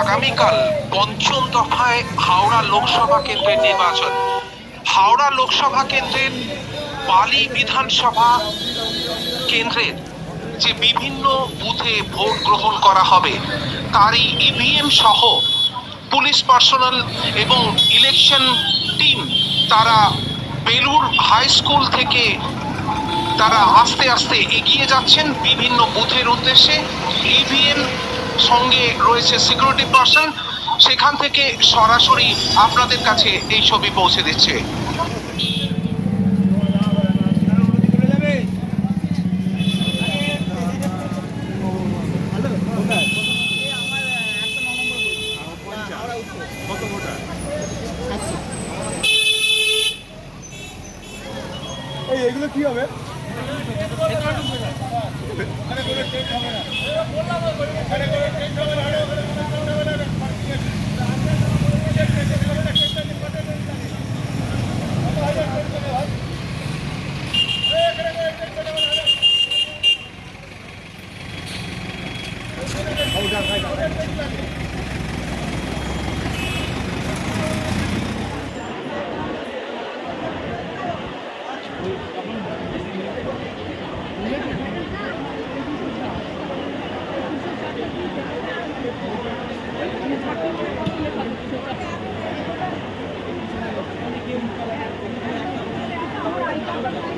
আগামীকাল পঞ্চম দফায় হাওড়া লোকসভা কেন্দ্রের নির্বাচন। হাওড়া লোকসভা কেন্দ্রের বালি বিধানসভা কেন্দ্রের যে বিভিন্ন বুথে ভোট গ্রহণ করা হবে, তারই ইভিএম সহ পুলিশ পার্সোনাল এবং ইলেকশন টিম তারা বেলুর হাই স্কুল থেকে তারা আস্তে আস্তে এগিয়ে যাচ্ছেন বিভিন্ন বুথের উদ্দেশ্যে। ইভিএম সঙ্গে রয়েছে সিকিউরিটি পার্সন সেখান থেকে সরাসরি আপনাদের কাছে এই ছবি পৌঁছে দিচ্ছে। এই এগুলো কি হবে Hold on, hold on. Thank you.